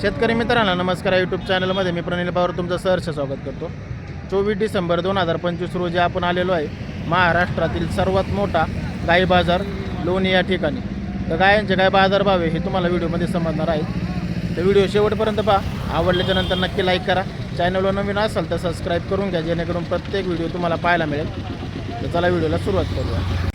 शेतकरी मित्रांनो नमस्कार. यूट्यूब चॅनलमध्ये मी प्रणिल पवार तुमचं सहर्ष स्वागत करतो. चोवीस डिसेंबर दोन हजार पंचवीस रोजी आपण आलेलो आहे महाराष्ट्रातील सर्वात मोठा गाई बाजार लोणी या ठिकाणी. तर गायांचे काय बाजारभाव आहे हे तुम्हाला व्हिडिओमध्ये समजणार आहे. तर व्हिडिओ शेवटपर्यंत पहा. आवडल्याच्या नंतर नक्की लाईक करा. चॅनलवर नवीन असाल तर सबस्क्राईब करून घ्या जेणेकरून प्रत्येक व्हिडिओ तुम्हाला पाहायला मिळेल. तर चला व्हिडिओला सुरुवात करूया.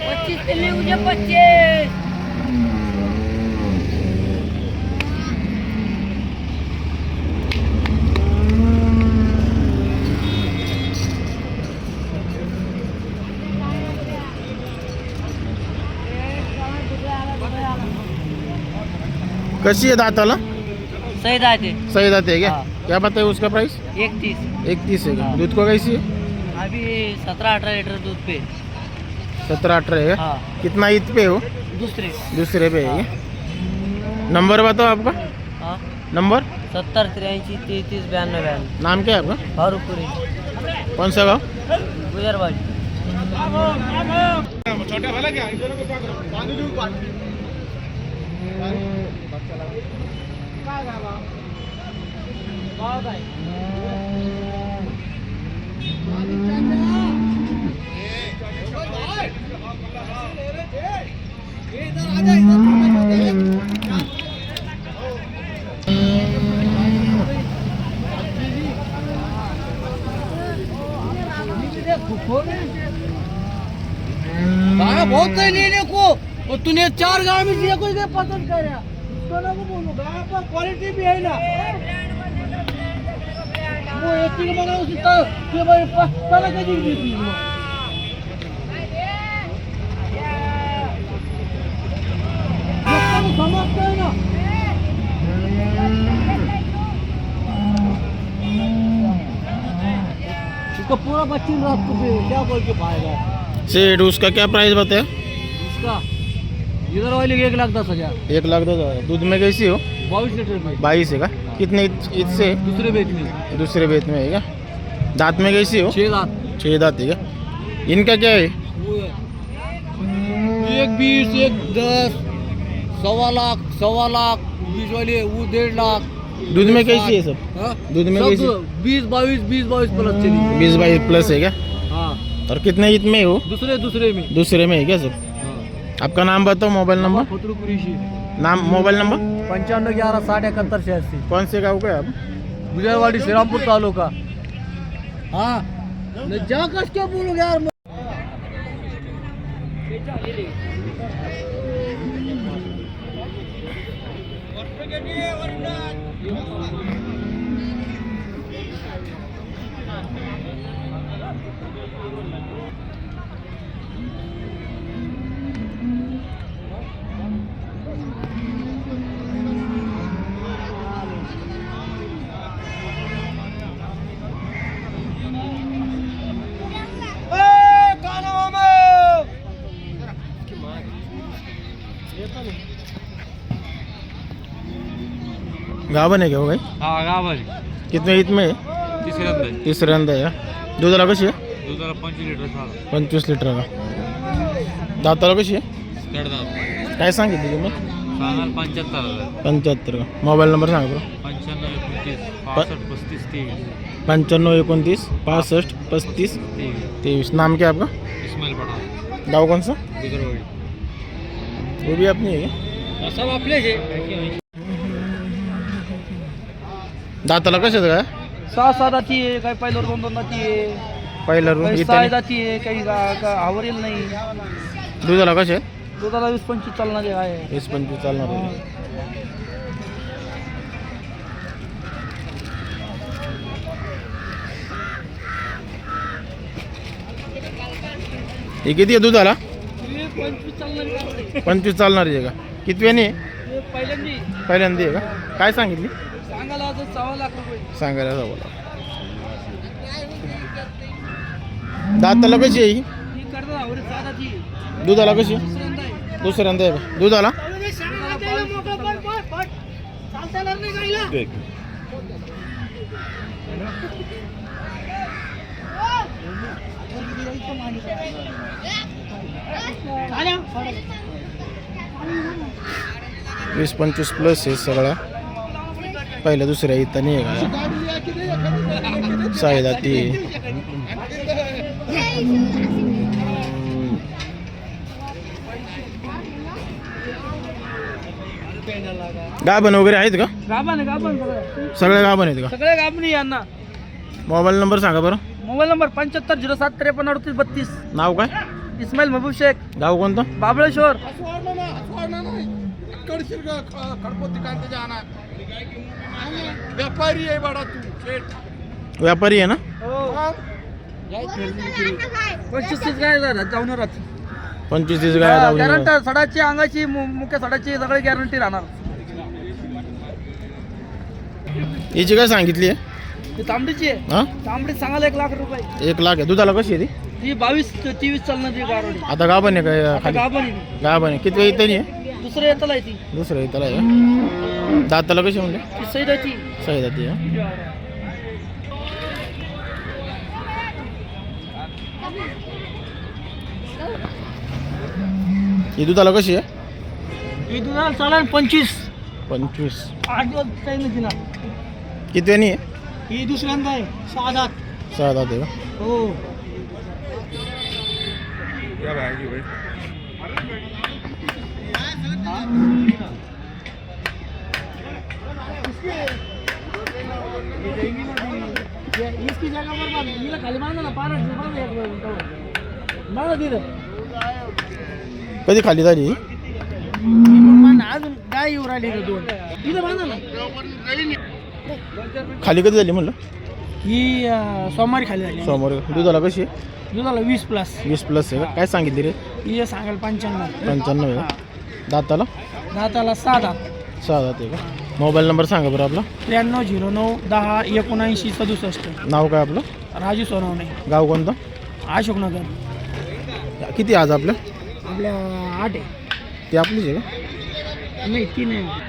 पच्चीस के लिए मुझे पच्चीस। कशी आहे दाताला सही दाते सही दाते है क्या हाँ। क्या बताए उसका प्राइस इकतीस इकतीस है क्या हाँ। दूध को कैसी है? अभी सत्रह अठारह लीटर दूध पे. सत्रह अठारह है हाँ कितना ईद पे हो दूसरे दूसरे पे है क्या नंबर बताओ आपका हाँ नंबर सत्तर तिरासी तैतीस बयानवे बयानवे नाम क्या है आपका फारूकपुरी कौन सा गाँव गुजरबाजी गाय बहुत नहीं लेने को और तूने चार गाय में दिया कोई पसंद कर उसको ना को बोलो गाय पर क्वालिटी भी है ना वो एक चीज बना उसी तरह के भाई तरह के चीज उसका पूरा बच्ची रात को क्या बोल के पाएगा? सेठ उसका क्या प्राइस बताया इसका इधर वाले एक लाख दस हज़ार। एक लाख दो हज़ार। दूध में कैसी हो? बाईस लीटर में। बाईस है का? कितने ईद दूसरे बेच में। दूसरे बेत में है क्या दांत में कैसी हो? छह लाख छः दांत है क्या इनका क्या है? है। एक बीस एक दस सवा लाख सवा लाख बीस वाले वो डेढ़ लाख। दूध में कैसी है सब? हाँ? दूध में कैसी? बीस बाईस बीस बाईस प्लस चली बीस बाईस प्लस है क्या? हाँ। और कितने ईद में हो? दूसरे दूसरे में। दूसरे में है क्या सब? हाँ। आपका नाम बताओ मोबाइल नंबर। नाम मोबाइल नंबर? पंचानवे ग्यारह साठ इकहत्तर छियासी। कौन से गाँव का है आप? गुजरवाड़ी श्रीरामपुर तालुका। हाँ। क्या बोलो यार गाभण आहे का हो भाई? हा कितने ईद में? है तिसऱ्यांदा आहे. तिसऱ्यांदा आहे का दुधाला कशी आहे दुधाला पंचवीस लिटर झालं पंचवीस लिटर का। दाताला कशी आहे तडदा काय सांगितली तुम्ही? सांगाल पंच्याहत्तर हज़ार। पंच्याहत्तर का? मोबाईल नंबर सांगा बरं. पंच्याण्णव एकोणतीस पासष्ट पस्तीस तेवीस। पंच्याण्णव एकोणतीस पासष्ट पस्तीस तेवीस. तेईस नाम क्या आपका? इस्माईल पठाण। गाव कौन सा गुजरवाडी वो भी अपनी है क्या? सब दाताला कशात काय? सहा सहा जाती आहे काही पहिल्यावर दोन दोन जाती आहे. पहिला रूम काही सहा इथे जाती आहे काही गा- का- आवरेल नाही. दुधाला कसे? दुधाला वीस पंचवीस चालणारे आहे. वीस पंचवीस चालणार आहे. हे किती आहे दुधाला? पंचवीस चालणारे पंचवीस चालणार आहे का? किती वेणी आहे पहिल्यांदी पहिल्यांदा आहे का? काय सांगितली? सांगायला बोला दाताला कशी आहे. दुधाला कशी? दुसऱ्यांदा आहे. दुधाला. वीस पंचवीस प्लस आहे सगळ्या पहिल्या दुसऱ्या इथं नाही आहे का? साईदा ती. गाभण वगैरे आहेत का? गाभण गाभण सगळे. गाभण आहेत का? सगळे गाभणी यांना. मोबाईल नंबर सांगा बरं. मोबाईल नंबर पंच्याहत्तर झिरो सात त्रेपन्न अडतीस बत्तीस. नाव काय? इस्माईल महबूब शेख. गाव कोणतं? बाबळेश्वर. व्यापारी आहे बाळा तू शेठ व्यापारी आहे ना? पंचवीस तीस काय? जाऊन राहत. पंचवीस तीस गाय सडाची अंगाची मु- मुख्य सडाची सगळी गॅरंटी राहणार. हिची काय सांगितली आहे? ही तांबडीची आहे. हा? तांबडी सांगायला एक लाख रुपये. एक लाख आहे. दुधाला कशी आहे ती? ती बावीस ते तेवीस चालणारी गारोडी आता गाभण आहे काय आता खाली? गाभण आहे. गाभण आहे. किती इथं नाही आहे? दुसरं येतला आहे ती. दुसरं इथं आहे का? दाताला कशी म्हणले? सैदाची. सही दाती आहे ही दुधाला कशी आहे? ही दुधाला चालेल पंचवीस. पंचवीस. आठ दिवस काही नाही तिला. किती आहे ही दुसऱ्यांदा आहे. सहा दात. सहा दात आहे का? हो. इसकी जगह पर बांध हिला खाली बांधा ना पारा बांधा एक बांधा तिथं कधी खाली झाली? अजून गाय येऊ राहिली इथं दोन. तिथं बांधा ना. खाली कधी झाली म्हणलं? ही सोमवारी खाली झाली. समोर दुधाला कशी? आहे दुधाला वीस प्लस वीस प्लस आहे का? काय सांगितली रे? ही सांगायला पंच्याण्णव. पंच्याण्णव आहे का? दाताला? दाताला सहा दात सहा दात आहे का? मोबाईल नंबर सांगा बरं आपला. त्र्याण्णव झिरो नऊ दहा एकोणऐंशी सदुसष्ट. नाव काय आपलं? राजू सोनवणे. गाव कोणतं? अशोकनगर. किती आज आपलं? आपल्या आठ आहे. ती आपलीच आहे का? नाही तीन आहे.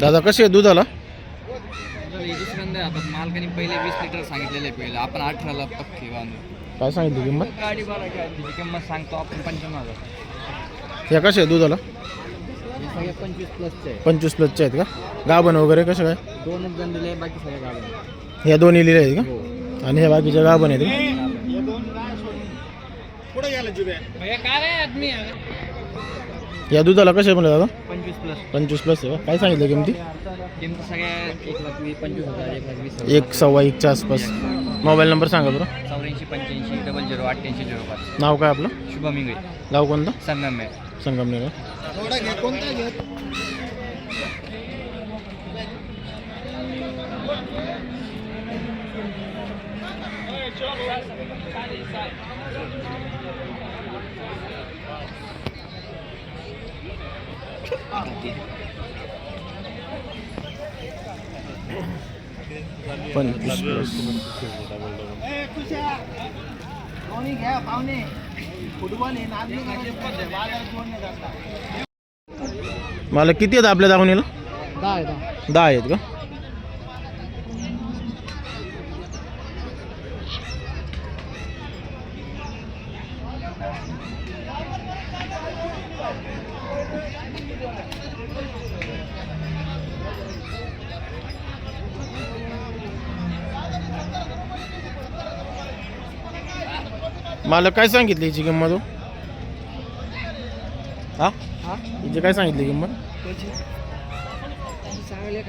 दादा कशी आहे दुधाला? दुसऱ्यांदा आता मालकाने पहिले वीस लिटर सांगितलेले पहिले आपण अठराला पक्की बांधू काय सांगितली किंमत? गाडी बारा तिची किंमत सांगतो आपण पंच्याण्णव हजार ह्या कशा आहे दुधाला? हे पंचवीस प्लसचे पंचवीस आहेत का? गाभण वगैरे कसं काय? दोनच जण दिले बाकी सगळे ह्या दोन्ही लिहिले आहेत का? आणि ह्या बाकीच्या गाभण आहेत का? या दुधाला कसे म्हणलं दादा? पंचवीस प्लस पंचवीस प्लस आहे का काय सांगितलं किमती? किंमत सगळ्या एक लाख वीस पंचवीस हजार एक लाख वीस. हजार एक सव्वा एकच्या आसपास. मोबाईल नंबर सांगा बरं. चौऱ्याऐंशी पंच्याऐंशी डबल झिरो अठ्ठ्याऐंशी झिरो पाच नाव काय आपलं? शुभम इंगळे. गाव कोणतं? संगम संगमनेर मला किती आहेत आपल्या दावणीला? दहा आहेत का? मला काय सांगितली हिची किंमत हो? हा? हिची काय सांगितली किंमत? चांगले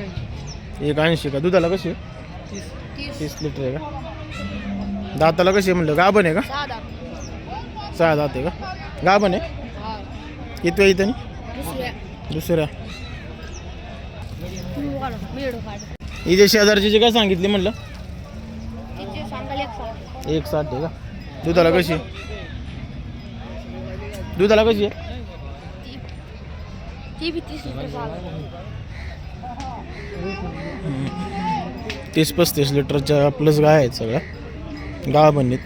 एक ऐंशी का? दुधाला कशी? आहे? तीस लिटर आहे का? दाताला कशी आहे म्हणलं? गाभण आहे का? सहा दात. आहे का? गाभण आहे? किती वेळ इथं? दुसऱ्या. हिच्या शेजारची काय सांगितली म्हणलं? एक साठ आहे का? दुधाला कशी? दुधाला कशी आहे? तीस पस्तीस लिटरच्या प्लस गाय आहेत सगळ्या. गाव बनलीत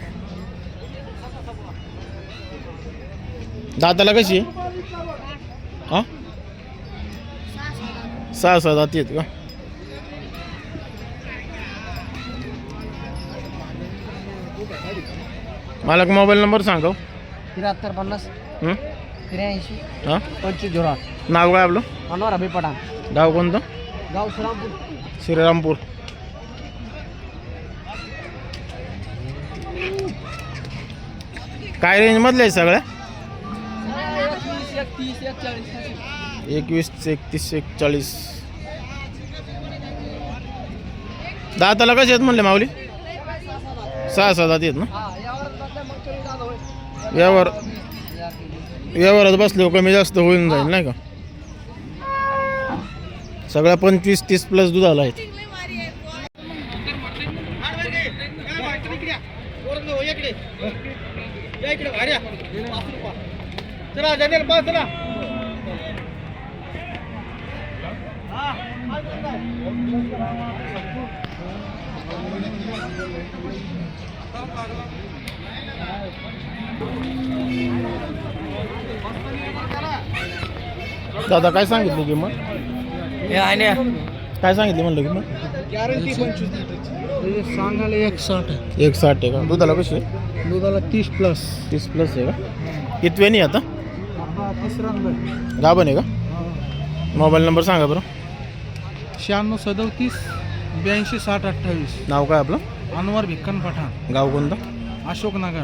दाताला कशी आहे? हा? सहा सहा दाती आहेत का? मला एक मोबाईल नंबर सांगा हो. त्र्याहत्तर पन्नास हं? त्र्याऐंशी हां? पंचवीस झिरो आठ. नाव काय आपलं? मनोहर अभि पठाण. गाव कोणतं? गाव श्रीरामपूर. श्रीरामपूर. काय रेंजमधले आहे सगळ्या? एकवीस एकतीस एकचाळीस एकवीस एकतीस एकचाळीस. दाताला कसे आहेत म्हणले माऊली? सहा सहा दात आहेत ना हा यावर बदला मग कमी दादा होईल व्यवहार व्यवहारात बसले कमी जास्त होऊन जाईल नाही का? सगळ्या पंचवीस तीस प्लस दूध आला आहे. दादा काय सांगितली हे आहे काय सांगितली म्हणलं किंमत? गॅरंटी पंचवीस सांगायला एक साठ एक साठ आहे का? दुधाला कशी आहे? दुधाला तीस प्लस तीस प्लस आहे का? कितवे नाही आता? तिसऱ्यांदा गाभण आहे का? मोबाईल नंबर सांगा बरं. शहाण्णव सदोतीस ब्याऐंशी साठ अठ्ठावीस. नाव काय आपलं? अनवर भिक्कन पठाण. गाव कोणतं? अशोकनगर.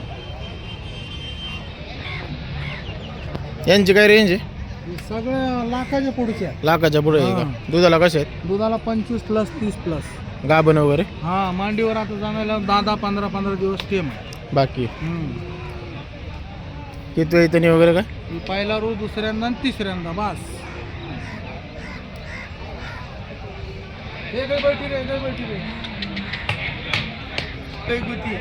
यांची काय रेंज आहे? सगळ्या लाखाच्या पुढच्या. लाखाच्या पुढे आहे का. दुधाला कसे आहेत? दुधाला पंचवीस प्लस तीस प्लस गाभण वगैरे? हा मांडीवर आता जाण्याला दहा दहा पंधरा पंधरा दिवस टेम आहे. बाकी. हम्म. कितवे इथं वगैरे काय? ही पहिला रोज दुसऱ्यांदा आणि तिसऱ्यांदा बस. बैठी रे बैठी रे. गुती.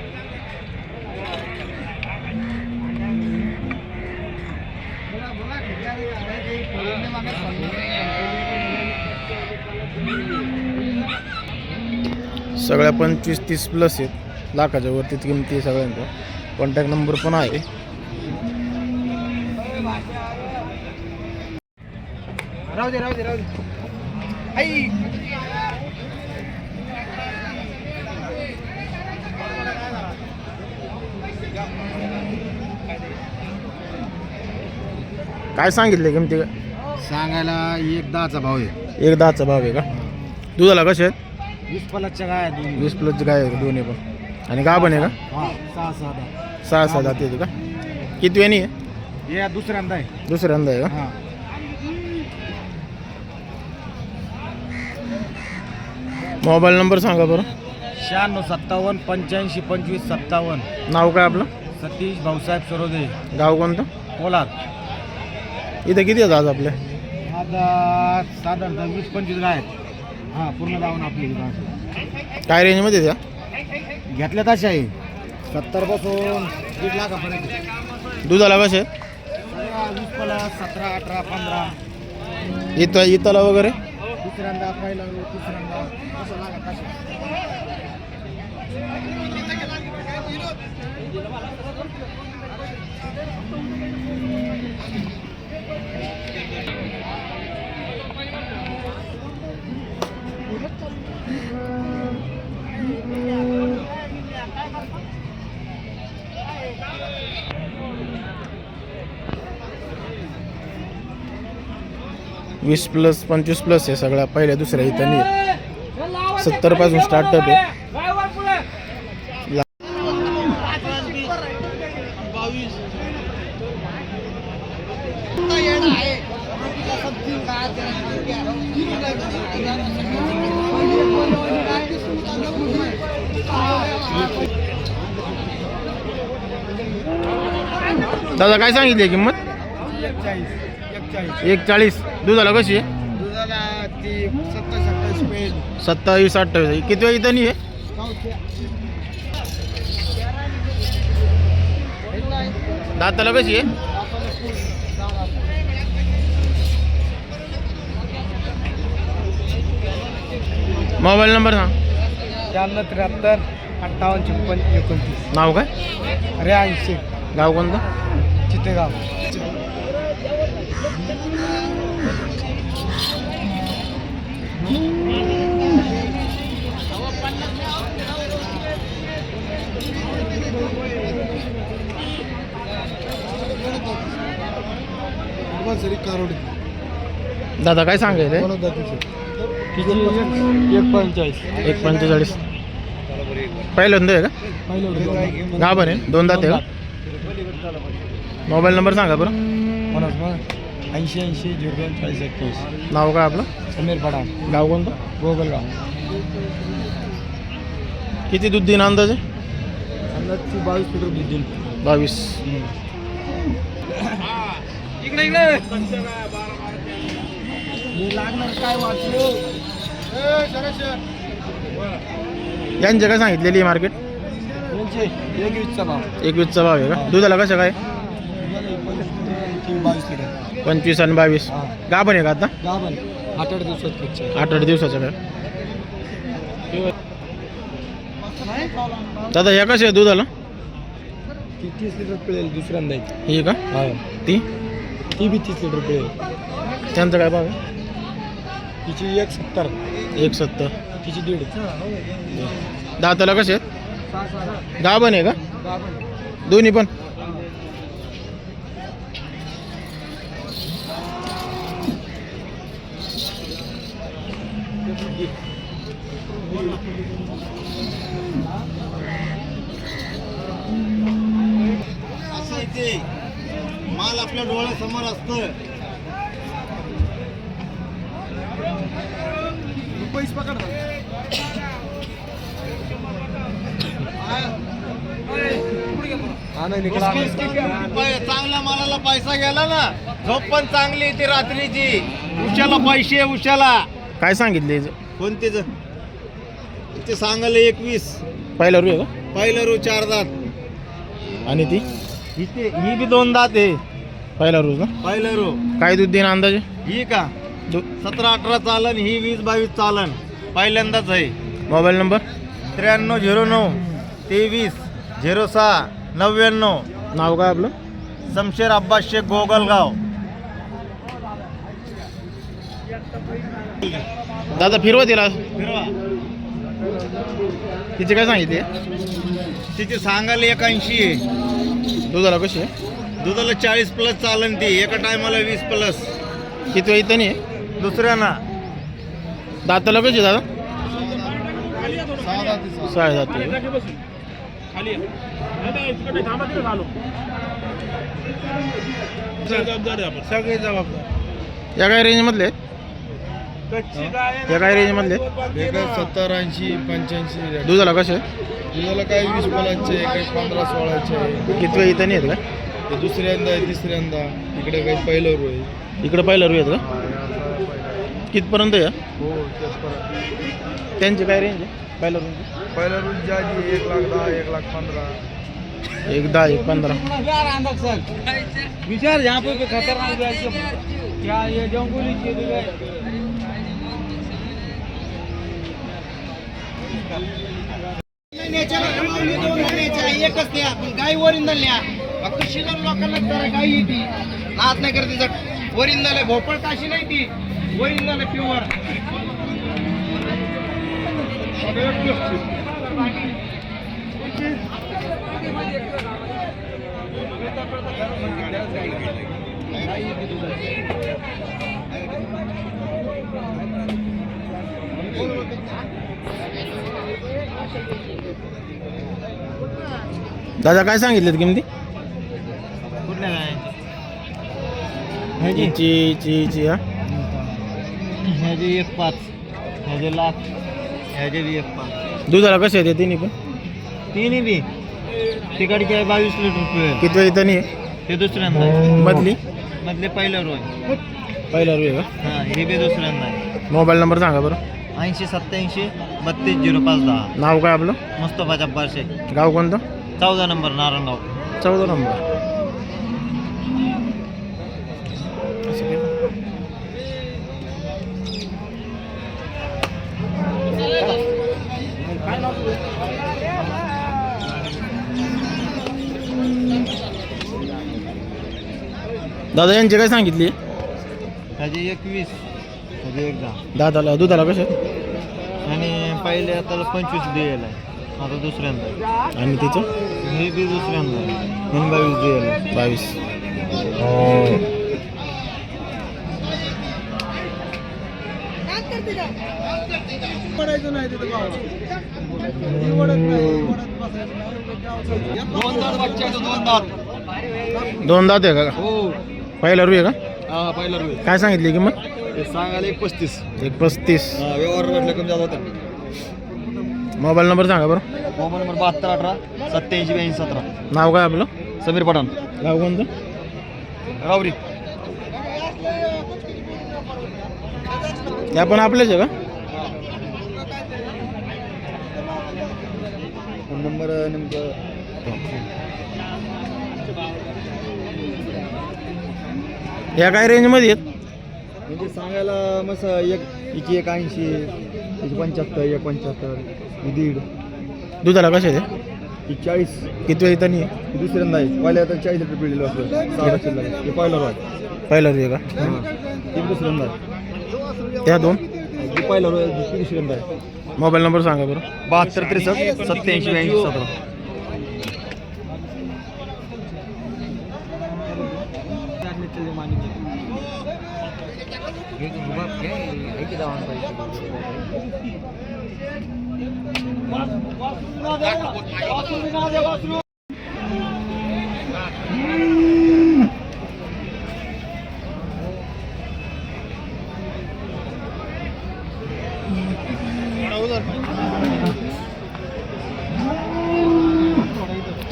सगळ्या पंचवीस तीस प्लस आहेत. लाखाच्या वरती किमती सगळ्यांचा कॉन्टॅक्ट नंबर पण आहे. राहू दे राहू दे राहू दे. आई! काय सांगितले किमती? सांगायला एक दहाचा भाव आहे. एक दहाचा भाव आहे का? दुधाला कसे आहेत? वीस पलासच्या काय दोन वीस प्लस गाय आहे दोन्ही पण. आणि गाभण आहे का? हा सहा सहा दहा. सहा सहा जाती आहेत का? किती वेणी आहे? हे दुसऱ्यांदा आहे. दुसऱ्यांदा आहे का? हा. मोबाईल नंबर सांगा बरं. शहाण्णव सत्तावन्न पंच्याऐंशी पंचवीस सत्तावन्न. नाव काय आपलं? सतीश भाऊसाहेब सरोदे. गाव कोणतं? कोलार. इथं किती आहेत आज आपले? आता साधारणतः वीस पंचवीस गाय आहेत. हां पूर्ण आपली. काय रेंजमध्ये द्या घेतल्या तशा आहे. सत्तरपासून दीड लाखापर्यंत. दुधाला कसे? वीस सतरा अठरा पंधरा. इथं इथला वगैरे? दुसऱ्यांदा पहिला तिसऱ्यांदा. असं लागत वीस प्लस पंचवीस प्लस आहे सगळ्या पहिल्या दुसऱ्या इथं सत्तरपासून स्टार्टअप आहे. काय सांगितली किंमत? एक चाळीस दुधाला कशी आहे? सत्तावीस अठ्ठावीस किती वेळ इथं आहे? दाताला कशी आहे? मोबाईल नंबर सांग. त्र्याण्णव त्र्याहत्तर अठ्ठावन्न छप्पन एकोणतीस. नाव काय? रे ऐंशी गाव कोणतं? ते गाव? दादा काय सांगायचं किती एक पंचाळीस एक पंचेचाळीस. पहिल्यांदा आहे का? पहिलं गाभण आहे? दोन दात आहे का? मोबाईल नंबर सांगा बरं. ऐंशी ऐंशी झिरो दोन चाळीस एक्केचाळीस नाव काय आपलं? समीर पडा गाव कोणतं? गोगलगाव. किती दूध देईन अंदाजे? अंदाजची बावीस लिटर दूध देईल बावीस. लागणार काय वाटलो यांचे काय सांगितलेली मार्केट? यांचे एक वीसचा भाव. एकवीसचा भाव आहे का? दुधाला कसं काय? बावीस लिटर पंचवीस आणि बावीस. हा. गाभण आहे का आता? गाभण. आठ आठ दिवसात कच्चे आठ आठ दिवसाचं काय दादा ह्या कशा आहे दुधाला? ती तीस लिटर पिळेल दुसऱ्यांदा ही का? हा. ती? ती बी तीस लिटर पिळेल. त्यांचं काय भाव आहे? तिची एक सत्तर. एक सत्तर. तिची दीड. दाताला कसे आहेत? गाभण आहे का? दोन्ही पण असं इथे माल आपल्या डोळ्यासमोर असतं पैसे पकड चांगल्या मालाला पैसा गेला ना झोप पण चांगली ती रात्रीची. उशाला पैसे उशाला. काय सांगितले? हिचं? कोणतेच ते सांगायला एकवीस. पहिला रू आहे का? पहिलं रू चार दात. आणि ती? इथे ही बी दोन दात आहे. पहिला रूज ना? पहिलं रू. काय दूध देईन अंदाजे? ही का? दु सतरा अठरा चालन ही वीस बावीस चालन. पहिल्यांदाच आहे. Mobile number? त्र्याण्णव झिरो नऊ तेवीस झिरो सहा नव्याण्णव. नाव काय आपलं? शमशेर अब्बास शेख गोगलगाव. दादा फिरवा तिला. तिचे काय सांगितले? तिथे सांगायला एक ऐंशी आहे. दुधाला कशी आहे? दुधाला चाळीस प्लस चालन ती. एका टायमाला वीस प्लस किती वेळ इथं नाही दुसऱ्यांना. दाताला कशी दादा? सहा दात सगळे जबाबदार या काय रेंजमधले आहेत? या काय रेंजमधले सत्तर ऐंशी पंच्याऐंशी दुधाला कसे आहे दुधाला काही वीस बोलाचे काही पंधरा सोळाचे. आहे किती वेळ इथं नाही आहेत का? ते दुसऱ्यांदा आहे तिसऱ्यांदा इकडे काही पहिलं रू आहे. इकडं पहिला रू आहेत का? कितपर्यंत या? हो त्यांची काय रेंज आहे? पहिला रूमची पहिला रू जाजी एक लाख दहा एक लाख पंधरा. एक दहा एक पंधरा. विचार यहाँ पे खतरनाक क्या ये जंगली चीज एकच द्या पण गाई ओरिंदल न्या फक्त शिलर लोकांना जरा गाई येते. नात नाही करते जर ओरिंदल भोपळ काशी नाही ती. ओरिंदल आहे प्युअर दादा काय सांगितलेत किमती? कुठल्या गाय ची ची ची हा. ह्याचे एक पाच ह्याचे लाख ह्याचे बी एक पाच. दुधाला कसे हे तिन्ही पण? तिन्ही बी. तिकडचे बावीस लिटर किती वेळ आहे? ते दुसऱ्यांदा. मधली? मधले पहिलं रोय पहिला रू आहे का? हां हे बी दुसऱ्यांदा मोबाईल नंबर सांगा बरं. ऐंशी सत्याऐंशी बत्तीस झिरो पाच दहा. नाव काय आपलं? मुस्तफा जब्बार शेख. गाव कोणतं? चौदा नंबर नारायणगाव. चौदा नंबर. दादा यांची काय सांगितली? ह्याचे एकवीस. दहा एकदा दादाला दुधाला कसं? आणि पहिले आता पंचवीस दिलेला आहे. आता दुसऱ्यांदा आणि त्याचं हे बी दुसऱ्यांदा आहे. म्हणून बावीस दिलेला बावीस. दोन दात आहे का? हो. पहिला रुई आहे का? पहिला रुई. काय सांगितली किंमत? सांगायला एक पस्तीस. एक पस्तीस. व्यवहार कमी जात होतं. मोबाईल नंबर सांगा बरं. मोबाईल नंबर बहात्तर अठरा सत्याऐंशी ब्याऐंशी सतरा. नाव काय आपलं? समीर पठाण. गाव कोणतं? रावरी. ते आपण आपलेच आहे का? फोन नंबर नेमकं? या काय रेंजमध्ये आहेत? म्हणजे सांगायला मस्त एक हिची एक ऐंशी हिची पंच्याहत्तर एक पंच्याहत्तर दीड. दुधाला कसे आहे ही चाळीस. किती वेळ आहे ही दुसऱ्यांदा आहे. पहिल्या तर चाळीस लिटर पिढीलं असतं. सहा शिल्लक हे पहिलं रोज पहिला रू आहे का? हां. ही दुसऱ्यांदा आहे. त्या दोन? ही पहिलं रोज दुसऱ्यांदा आहे. मोबाईल नंबर सांगा बरं. बहात्तर त्रेसष्ट सत्याऐंशी ब्याऐंशी सतरा.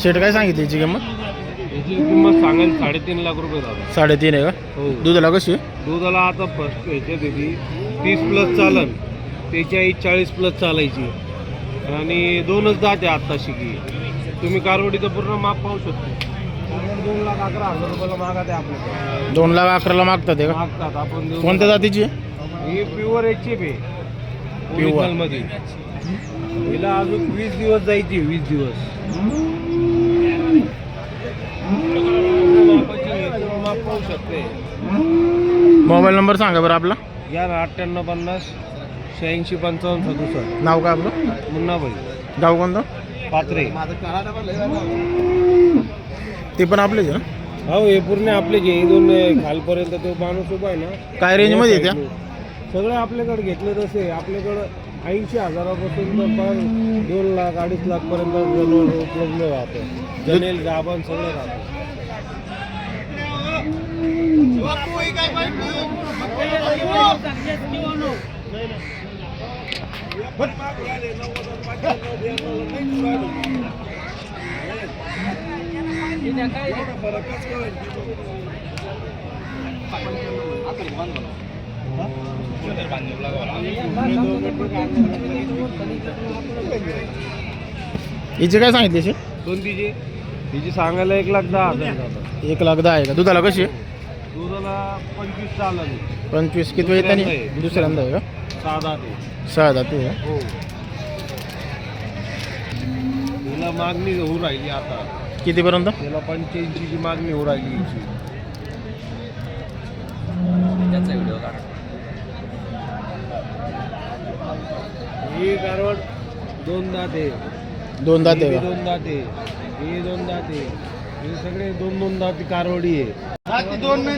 शेट काय सांगितली याची किंमत? याची किंमत सांगायला साडेतीन लाख रुपये झाला. साडेतीन आहे का? हो. दुधाला कशी दुधाला आता फर्स्ट ह्याच्यात येते तीस प्लस चालन. त्याची चाळीस प्लस चालायची. आणि दोनच दात आहे आत्ता शिकी तुम्ही कारवडीचं पूर्ण माप पाहू शकता. दोन लाख अकरा हजार रुपयाला मागत आहे आपल्याकडे दोन लाख अकराला मागतात आहे का? मागतात. आपण देऊ कोणत्या जातीची आहे? ही प्युअर एच आहे. Pure. ओरिजिनलमध्ये. हिला अजून वीस दिवस जायची वीस दिवस. माप पाहू शकते मोबाईल नंबर सांगा बरं आपला. या ना अठ्ठ्याण्णव पन्नास शहाऐंशी पंचावन्न सदुसष्ट. नाव काय आपलं? मुन्नाबाई. गाव कोणतं? पात्रे ते पण आपलेच आहे ना? हो हे पूर्ण आपले जे इथून खालपर्यंत तो माणूस उभा आहे ना. काय रेंजमध्ये आहे त्या? सगळे आपल्याकडे घेतले तसे. आपल्याकडं ऐंशी हजारापासून तर पण दोन लाख अडीच लाख पर्यंत जनावर उपलब्ध राहतं. जनेल गाभण सगळं राहतं. हिचे काय सांगितले शेट दोन तिची. तिची सांगायला एक लाख दहा हजार एक लाख दहा आहे का? दुधाला कशी? दुधाला पंचवीस चाललं पंचवीस किती वेळ येतानी आहे. दुसऱ्यांदा आहे का? साधा ते. सहा आहे हो? तिला मागणी होऊ राहिली आता. का कितीपर्यंत? त्याला पंच्याऐंशीची मागणी होऊ राहिली. हिची. ही कारवड दोन दात दोन दात ही दोन दात हे दोन दात हे सगळे दोन दोन दात कारवडी आहे. दोन नाही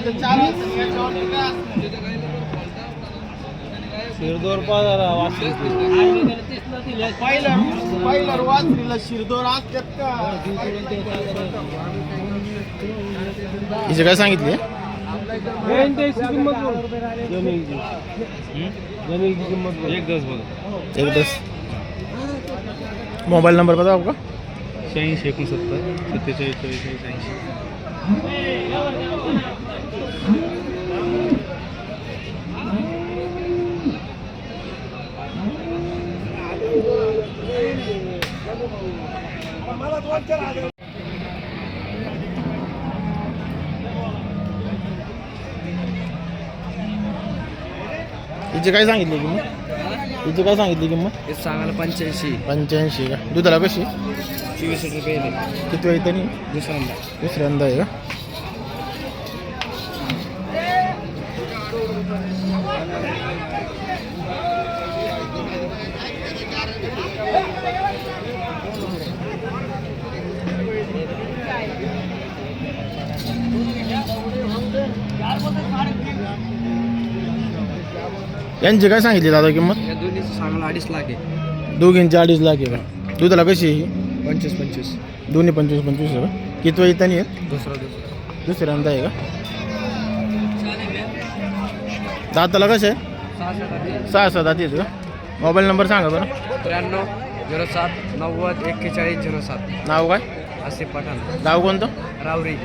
शिरदोर पा जरा वाचली पहिलं पहिलं वाचलेलं शिरदोर का? हिचे काय सांगितले? एक दस. बघा एक दस मोबाईल नंबर बताओ आपका शहाऐंशी एकोणसत्तर सत्तेचाळीस चव्वेचाळीस ऐंशी हिची काय सांगितली किंमत? हिची काय सांगितली किंमत? सांगायला पंच्याऐंशी. पंच्याऐंशी का? दुधाला कशी? चोवीस रुपये किती वेळ येतानी दुसऱ्यांदा. दुसऱ्यांदा आहे का? यांची काय सांगितली दादा किंमत? या दोन्ही सांगायला अडीच लाख आहे. दोघींची अडीच लाख आहे का? दुधाला कशी आहे ही? पंचवीस पंचवीस. दोन्ही पंचवीस पंचवीस आहे का? किती येतानी आहे दुसरा दुसरा दुसऱ्यांदा आहे का? दाताला कसं? आहे. सहा सहा दाती आहेत का? मोबाईल नंबर सांगा बरं. त्र्याण्णव झिरो सात नव्वद एक्केचाळीस झिरो सात. नाव काय? आसिफ पठाण. गाव कोणतं? रावरी.